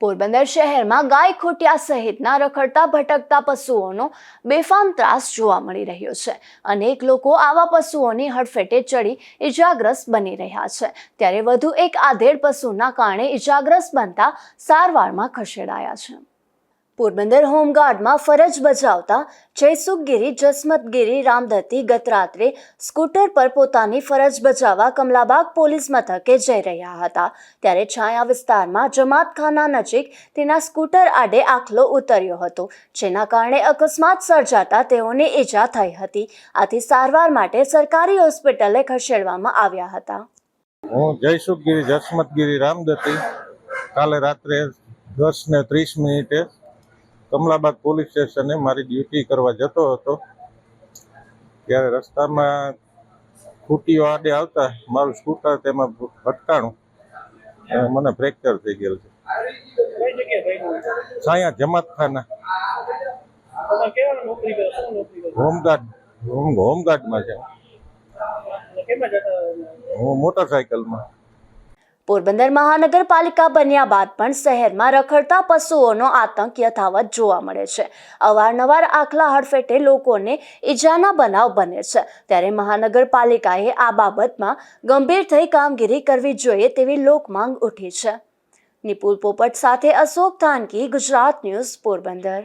પોરબંદર શહેરમાં ગાય ખોટિયા સહિતના રખડતા ભટકતા પશુઓનો બેફામ ત્રાસ જોવા મળી રહ્યો છે. અનેક લોકો આવા પશુઓની હડફેટે ચડી ઇજાગ્રસ્ત બની રહ્યા છે. ત્યારે વધુ એક આધેડ પશુના કારણે ઇજાગ્રસ્ત બનતા સારવારમાં ખસેડાયા છે. પોરબંદર હોમગાર્ડમાં ફરજ બજાવતા જયસુખગીરી, જસમતગીરી રામદત્તી ગત રાત્રે સ્કૂટર પર પોતાની ફરજ બજાવવા કમલાબાગ પોલીસ મથકે જઈ રહ્યા હતા. ત્યારે છાયા વિસ્તારમાં જમાતખાના નજીક તેના સ્કૂટર આડે આખલો ઉતર્યો હતો, જેના કારણે અકસ્માત સર્જાતા તેઓને ઈજા થઈ હતી. આથી સારવાર માટે સરકારી હોસ્પિટલે ખસેડવામાં આવ્યા હતા. હું જયસુખગીરી, જસમતગીરી રામદત્તી કાલે રાત્રે દસ ને ત્રીસ મિનિટે કમલાબાગ પોલીસ સ્ટેશને મારી ડ્યુટી કરવા જતો હતો. ત્યારે રસ્તામાં ખૂટીઓ આડે આવતા મારું સ્કૂટર તેમાં ભટકાણું અને મને ફ્રેક્ચર થઈ ગયેલ છે. સાયા જમાતખાના. હોમગાર્ડ હોમ હોમગાર્ડમાં છે. હું મોટરસાયકલમાં. પોરબંદર મહાનગરપાલિકા બન્યા બાદ પણ શહેરમાં રખડતા પશુઓનો આતંક યથાવત જોવા મળે છે. અવારનવાર આખલા હડફેટે લોકોને ઈજાના બનાવ બને છે. ત્યારે મહાનગરપાલિકાએ આ બાબતમાં ગંભીર થઈ કામગીરી કરવી જોઈએ તેવી લોકમાંગ ઉઠી છે. નિપુલ પોપટ સાથે અશોક થાનકી ગુજરાત ન્યૂઝ, પોરબંદર.